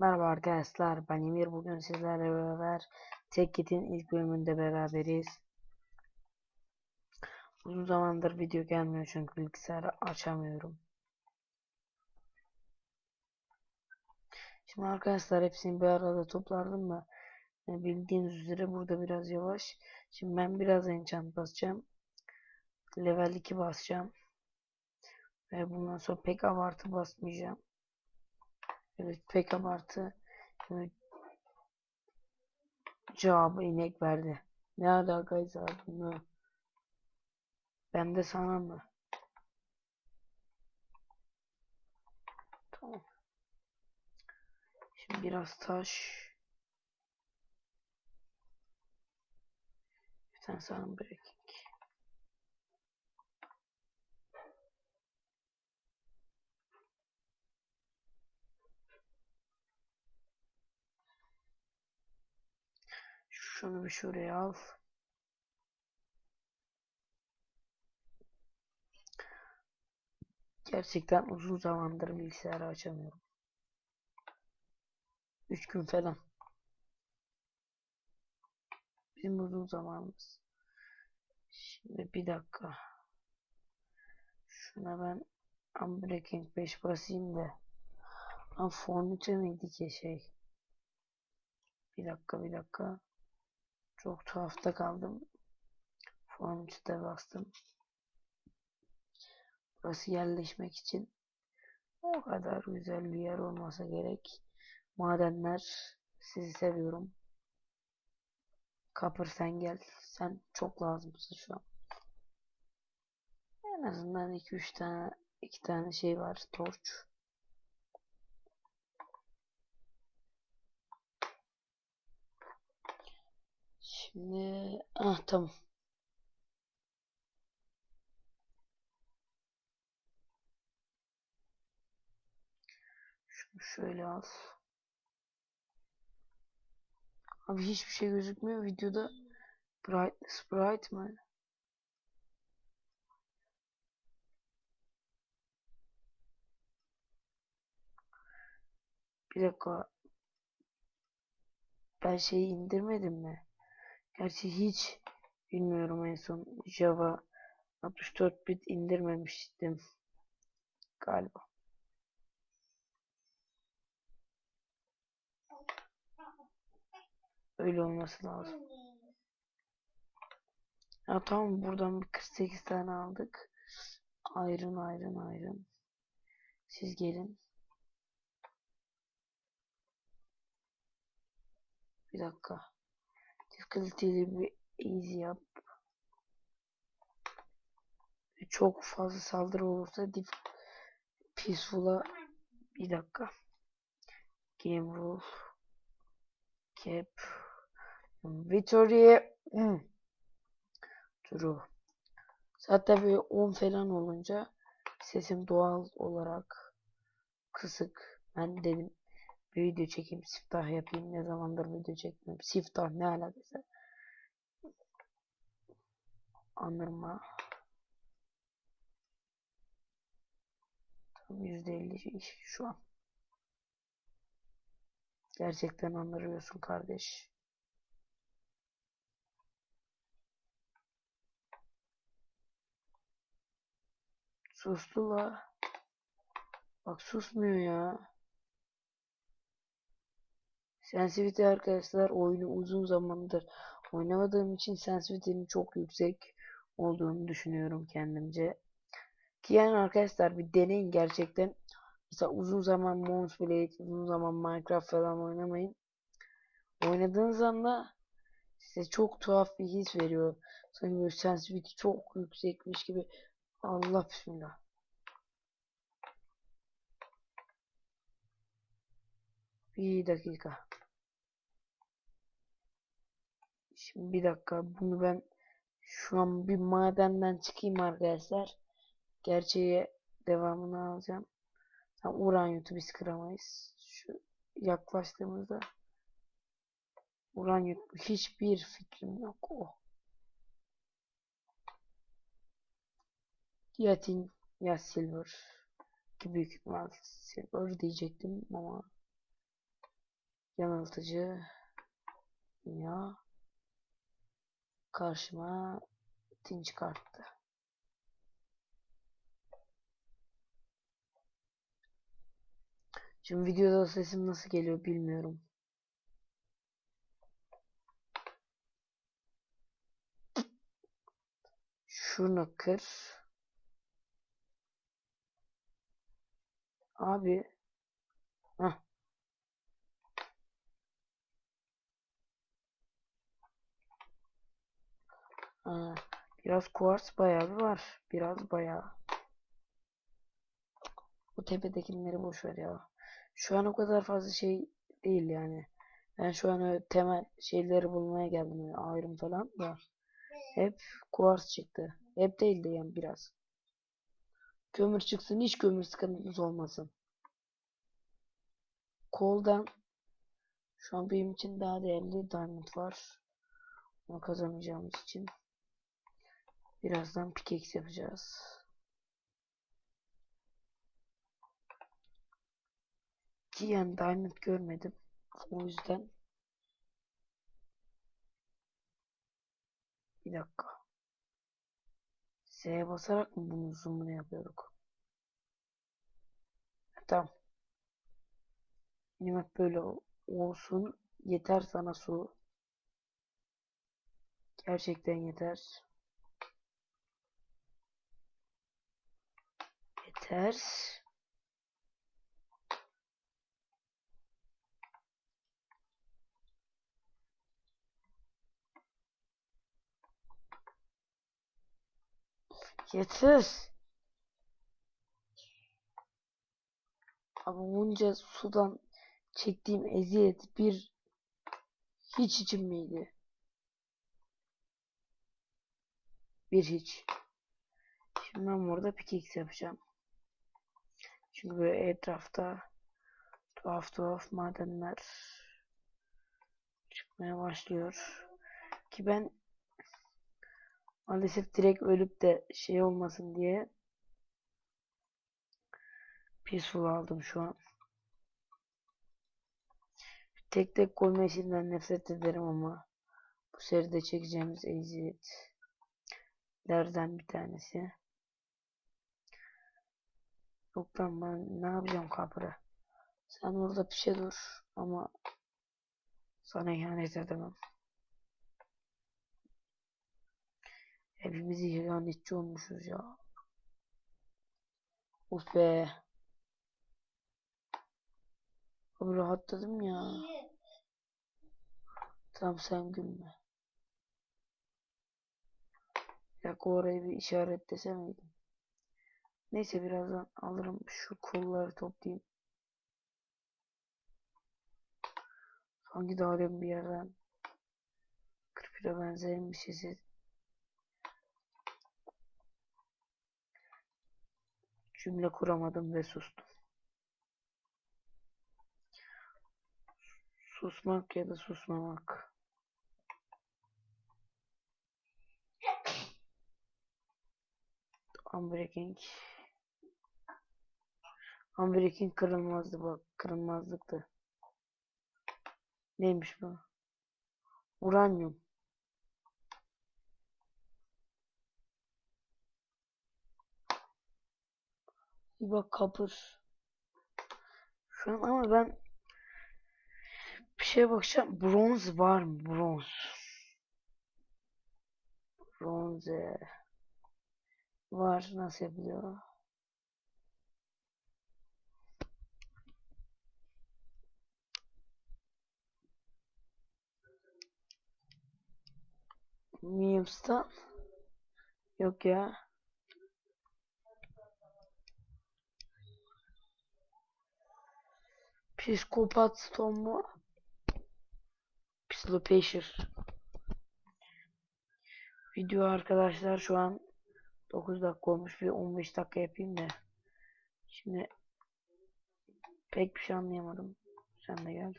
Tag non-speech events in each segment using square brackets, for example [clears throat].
Merhaba arkadaşlar, ben Emir. Bugün sizlerle beraber Tekkit'in ilk bölümünde beraberiz. Uzun zamandır video gelmiyor çünkü bilgisayarı açamıyorum. Şimdi arkadaşlar hepsini bir arada topladım da e, bildiğiniz üzere burada biraz yavaş. Şimdi ben biraz enchant basacağım. Level 2 basacağım. Ve bundan sonra pek abartı basmayacağım. Evet pek abartı. Evet. Cevabı inek verdi. Ne alakaysa bunu. Ben de sana mı? Tamam. Şimdi biraz taş. Bir tane sana breaking. Şunu bir şuraya al. Gerçekten uzun zamandır bilgisayarı açamıyorum. 3 gün falan. Bizim uzun zamanımız. Şimdi bir dakika. Şuna ben Unbreaking 5 basayım da. Lan Fornite miydi ki şey? Bir dakika bir dakika. Çok tuhafta kaldım. Fornite'de bastım. Burası yerleşmek için o kadar güzel bir yer olmasa gerek. Madenler sizi seviyorum. Kapır sen gel. Sen çok lazımsın şu an. En azından 2-3 tane 2 tane şey var. Torç. Şimdi ah tamam. Şunu şöyle al. Abi hiçbir şey gözükmüyor videoda. Brightness bright mı? Bir dakika. Ben şeyi indirmedim mi? Gerçi hiç bilmiyorum en son Java 64 bit indirmemiştim galiba. Öyle olması lazım. Ya tamam buradan bir 48 tane aldık. Ayrın ayrın ayrın. Siz gelin. Bir dakika. Difficulty'li bir easy yap. Çok fazla saldırı olursa dif peaceful'a bir dakika. Game rule. Cap. Victory. Hmm. [clears throat] True. Zaten bir 10 falan olunca sesim doğal olarak kısık. Ben dedim video çekeyim, siftah yapayım. Ne zamandır video çekmiyorum. Siftah ne alakası? Anırma. Tam %50 şu an. Gerçekten anırıyorsun kardeş. Sustu la. Bak susmuyor ya. Sensitivity arkadaşlar oyunu uzun zamandır oynamadığım için sensitivity'nin çok yüksek olduğunu düşünüyorum kendimce. Ki yani arkadaşlar bir deneyin gerçekten. Mesela uzun zaman Mons Blade, uzun zaman Minecraft falan oynamayın. Oynadığınız anda size çok tuhaf bir his veriyor. Sanki sensitivity çok yüksekmiş gibi. Allah bismillah. Bir dakika. Şimdi bir dakika bunu ben şu an bir madenden çıkayım arkadaşlar. Gerçeğe devamını alacağım. Tam uranyutu biz kıramayız. Şu yaklaştığımızda uranyut hiçbir fikrim yok o. Ya tin ya silver ki büyük ihtimal silver diyecektim ama yanıltıcı ya karşıma tin çıkarttı. Şimdi videoda sesim nasıl geliyor bilmiyorum. Şunu kır. Abi. Hah. Biraz kuars bayağı bir var. Biraz bayağı. Bu tepedekileri boş ver ya. Şu an o kadar fazla şey değil yani. Ben şu an öyle temel şeyleri bulmaya geldim. Yani ayrım falan da. Hep kuars çıktı. Hep değildi yani biraz. Kömür çıksın hiç kömür sıkıntımız olmasın. Koldan şu an benim için daha değerli diamond var. Onu kazanacağımız için birazdan pickaxe yapacağız. Ki yani diamond görmedim. O yüzden bir dakika. Z'ye basarak mı bunun zoom'unu yapıyorduk? Tamam. Benim hep böyle olsun. Yeter sana su. Gerçekten yeter. Yeter. Yeter. Abi bunca sudan çektiğim eziyet bir hiç için miydi? Bir hiç. Şimdi ben burada pickaxe yapacağım. Çünkü böyle etrafta tuhaf tuhaf madenler çıkmaya başlıyor. Ki ben maalesef direkt ölüp de şey olmasın diye peaceful aldım şu an. Tek tek koyma nefret ederim ama bu seride çekeceğimiz eziyetlerden bir tanesi. Yok lan ben ne yapacağım kapıra? Sen orada bir şey dur ama sana ihanet edemem. Hepimiz ihanetçi olmuşuz ya. Uf be. Abi rahatladım ya. Tamam sen gülme. Ya orayı bir işaretlese miydim? Neyse birazdan alırım şu kolları toplayayım. Hangi dağılım bir yerden Kırpira benzeyen bir şey cümle kuramadım ve sustum. Susmak ya da susmamak. Unbreaking. Unbreaking kırılmazdı bak. Kırılmazlıktı. Neymiş bu? Uranyum. Bir bak kapır. Şu an ama ben bir şeye bakacağım. Bronz var mı? Bronz. Bronze. Var. Nasıl yapılıyor? Memes'tan yok ya. Psikopat Stone mu? Pslopacer. Video arkadaşlar şu an 9 dakika olmuş. Bir 15 dakika yapayım da. Şimdi pek bir şey anlayamadım. Sen de gel.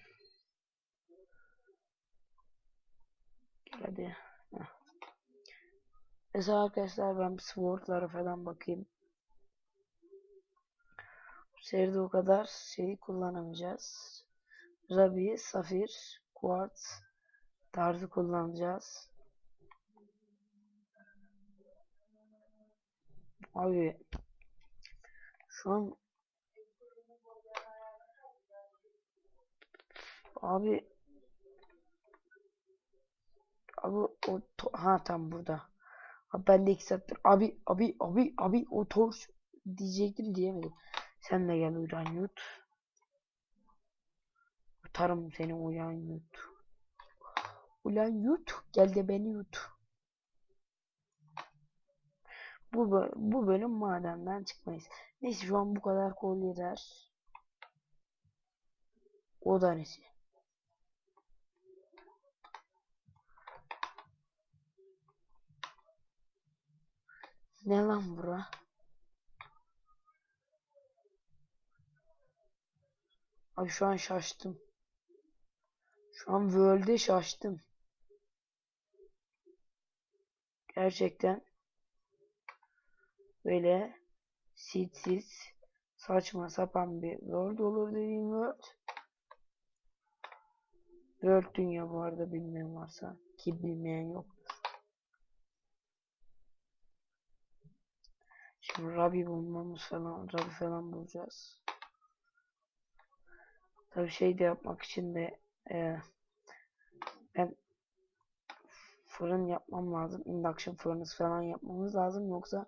Gel hadi. Mesela arkadaşlar ben bir swordlara falan bakayım. Bu seride o kadar şeyi kullanamayacağız. Ruby, Safir, Quartz tarzı kullanacağız. Abi şu an abi abi o ha tam burada. Ben de iki abi abi abi abi o torç diyecektim diyemedim. Sen de gel uyan yut. Yutarım seni uyan yut. Ulan yut. Gel de beni yut. Bu, bu bölüm madenden çıkmayız. Neyse şu an bu kadar kol yeter. O da nesi? Ne lan bura? Abi şu an şaştım. Şu an World'e şaştım. Gerçekten böyle seedsiz saçma sapan bir world olur dediğim world. World dünya bu arada bilmeyen varsa ki bilmeyen yok. Rabbi bulmamız falan, Rabbi falan bulacağız. Tabii şey de yapmak için de e, ben fırın yapmam lazım. Induction furnace falan yapmamız lazım. Yoksa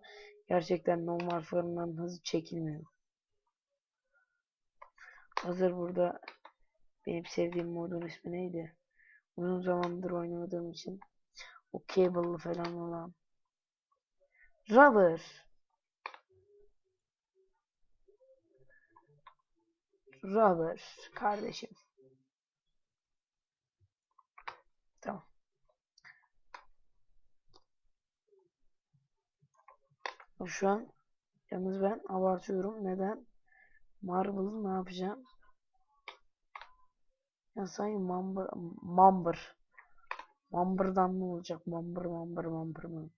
gerçekten normal fırından hızlı çekilmiyor. Hazır burada benim sevdiğim modun ismi neydi? Uzun zamandır oynamadığım için o cable'lı falan olan Rubber Rubber kardeşim. Tamam. Şu an yalnız ben abartıyorum. Neden? Marble'ı ne yapacağım? Ya sanki Mambır, Mambır. Mambır'dan ne olacak? Mambır, Mambır, Mambır mı?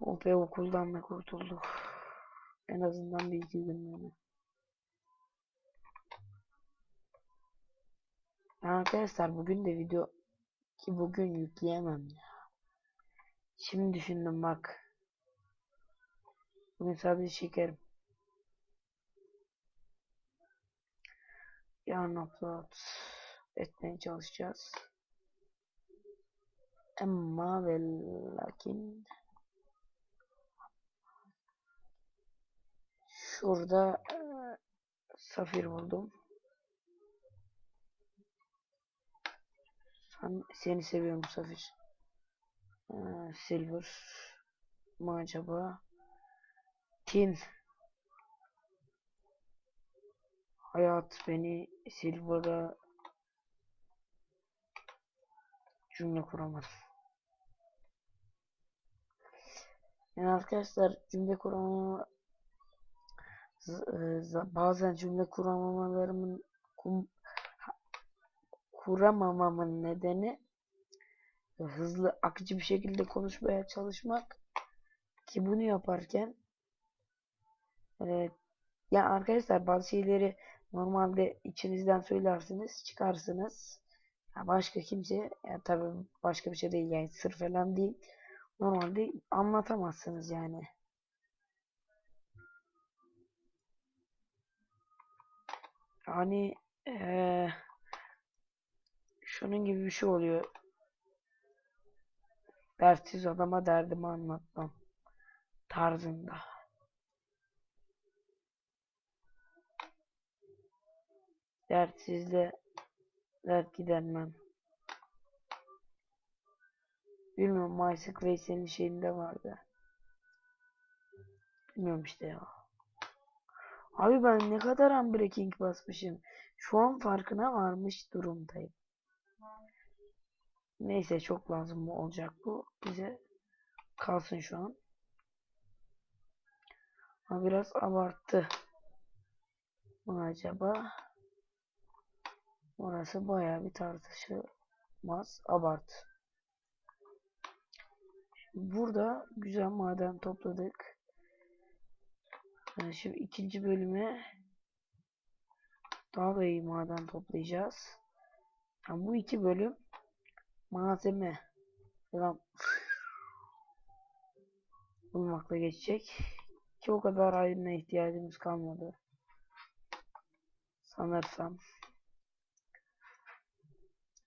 O be okuldan da kurtulduk. En azından bir iki günlüğüne. Ya arkadaşlar bugün de video ki bugün yükleyemem ya. Şimdi düşündüm bak. Bugün sadece çekerim. Yarın upload etmeye çalışacağız. Ama ve lakin şurada e, safir buldum. Sen, seni seviyorum safir. E, silver mı acaba? Tin. Hayat beni Silver'a cümle kuramadım. Yani arkadaşlar cümle kuramama bazen cümle kuramamalarımın kuramamamın nedeni hızlı akıcı bir şekilde konuşmaya çalışmak ki bunu yaparken e, ya arkadaşlar bazı şeyleri normalde içinizden söylersiniz, çıkarsınız. Ya başka kimse, ya tabii başka bir şey değil yani sır falan değil. Normalde anlatamazsınız yani. Yani ee, şunun gibi bir şey oluyor. Dertsiz adama derdimi anlatmam tarzında. Dertsizle dert gidermem. Bilmiyorum MySQL senin şeyinde vardı. Bilmiyorum işte ya. Abi ben ne kadar unbreaking basmışım. Şu an farkına varmış durumdayım. Neyse çok lazım olacak bu. Bize kalsın şu an. Ama biraz abarttı. mı acaba? Orası bayağı bir tartışılmaz. Abart. Burada güzel maden topladık. Yani şimdi ikinci bölüme Daha da iyi maden toplayacağız. Yani bu iki bölüm malzeme [laughs] bulmakla geçecek. Ki o kadar ayrına ihtiyacımız kalmadı. Sanırsam.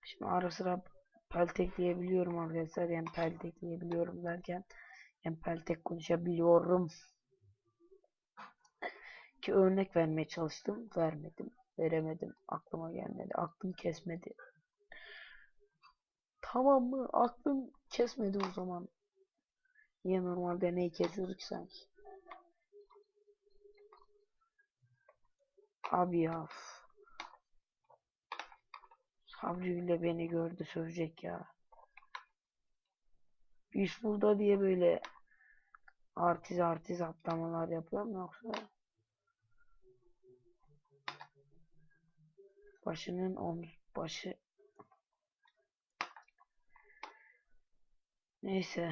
Şimdi ara sıra peltekleyebiliyorum arkadaşlar. Yani peltekleyebiliyorum derken yani peltek konuşabiliyorum. Ki örnek vermeye çalıştım. Vermedim. Veremedim. Aklıma gelmedi. Aklım kesmedi. Tamam mı? Aklım kesmedi o zaman. Niye normalde neyi kesiyorduk sanki? Abi ya. Sabri bile beni gördü sövecek ya. İş burada diye böyle artiz artiz atlamalar yapıyorum yoksa başının omuz başı. Neyse.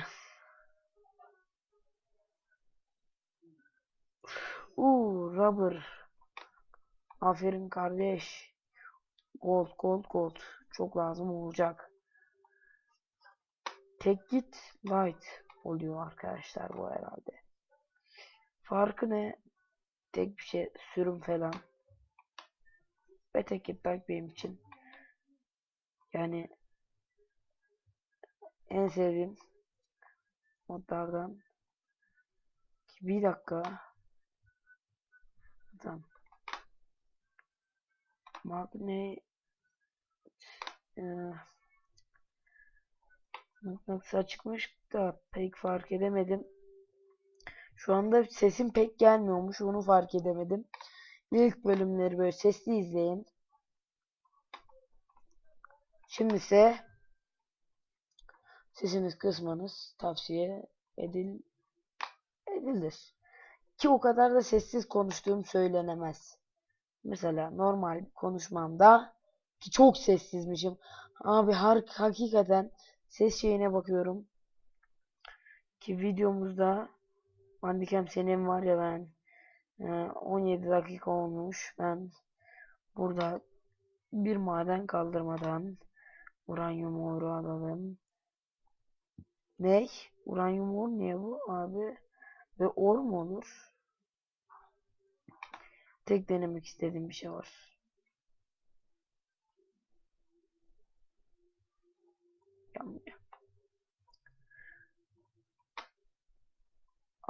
Uuu rubber. Aferin kardeş. Gold gold gold. Çok lazım olacak. Tek git light oluyor arkadaşlar bu herhalde. Farkı ne? Tek bir şey sürüm falan ve tek git light benim için yani en sevdiğim modlardan bir dakika tamam Magne e, nasıl çıkmış da pek fark edemedim. Şu anda sesim pek gelmiyormuş. Onu fark edemedim. İlk bölümleri böyle sesli izleyin. Şimdi ise sesiniz kısmanız tavsiye edil edilir. Ki o kadar da sessiz konuştuğum söylenemez. Mesela normal konuşmamda ki çok sessizmişim. Abi hakikaten ses şeyine bakıyorum. Ki videomuzda Bandicam senin var ya ben 17 dakika olmuş. Ben burada bir maden kaldırmadan uranyum oru alalım. Ne? Uranyum or niye bu abi? Ve or mu olur? Tek denemek istediğim bir şey var. Yanmıyor.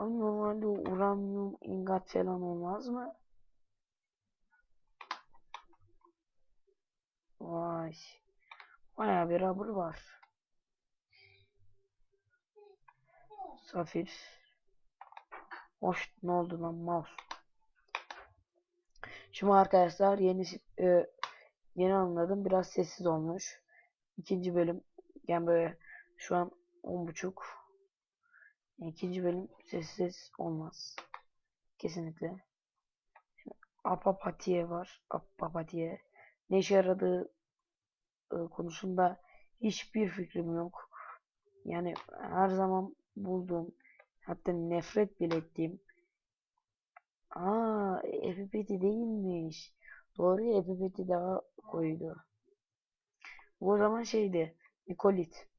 Ama normalde uranyum ingot falan olmaz mı? Vay. Bayağı bir rubber var. Safir. Hoş ne oldu lan mouse? Şimdi arkadaşlar yeni e, yeni anladım biraz sessiz olmuş. İkinci bölüm yani böyle şu an on buçuk. İkinci bölüm sessiz olmaz. Kesinlikle. Apapatiye var. Apapatiye. Ne işe yaradığı e, konusunda hiçbir fikrim yok. Yani her zaman bulduğum hatta nefret bile ettiğim Aa, Epipeti değilmiş. Doğru Epipeti daha koydu. Bu o zaman şeydi. Nikolit.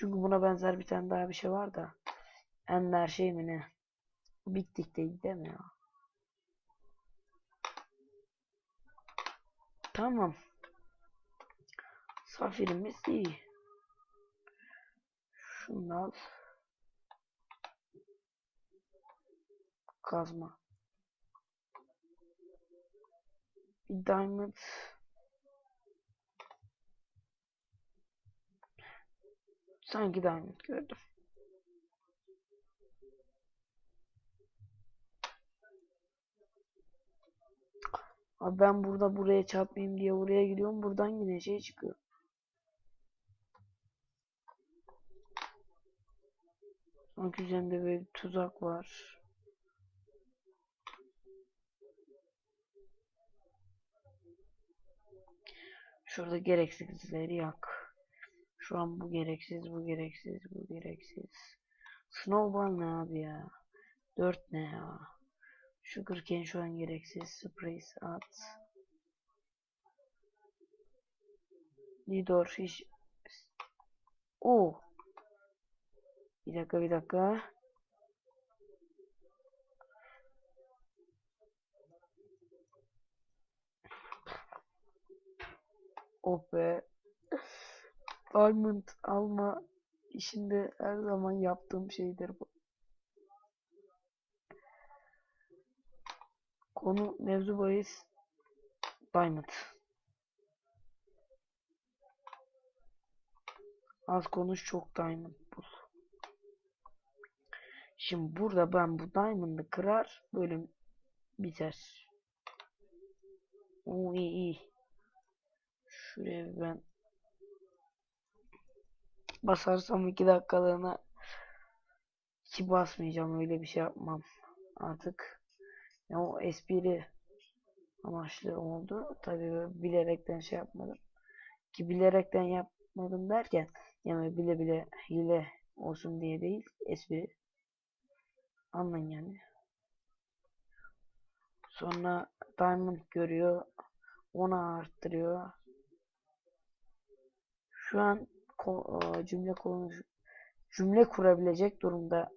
Çünkü buna benzer bir tane daha bir şey var da. Ender şey mi ne? Bittik değil değil mi ya? Tamam. Safirimiz iyi. Şunu al. Kazma. Bir diamond. Sanki diamond gördüm. Abi ben burada buraya çarpmayayım diye oraya gidiyorum. Buradan yine şey çıkıyor. Sanki üzerinde böyle bir tuzak var. Şurada gereksizleri yak. Şu an bu gereksiz, bu gereksiz, bu gereksiz. Snowball ne abi ya? 4 ne ya? Sugarcane şu an gereksiz. Spray at. Nidor hiç... Oo. Bir dakika bir dakika. Oh. Diamond alma işinde her zaman yaptığım şeydir bu. Konu mevzu bahis Diamond. Az konuş çok Diamond bul. Şimdi burada ben bu Diamond'ı kırar bölüm biter. Oo iyi iyi. Şuraya ben basarsam iki dakikalığına ki basmayacağım öyle bir şey yapmam artık. Ya o espri amaçlı oldu. Tabii bilerekten şey yapmadım. Ki bilerekten yapmadım derken yani bile bile hile olsun diye değil espri. Anlayın yani. Sonra diamond görüyor ona arttırıyor. Şu an cümle konuş cümle kurabilecek durumda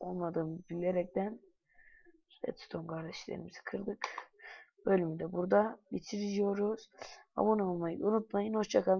olmadığımı bilerekten Redstone kardeşlerimizi kırdık. Bölümü de burada bitiriyoruz. Abone olmayı unutmayın. Hoşçakalın.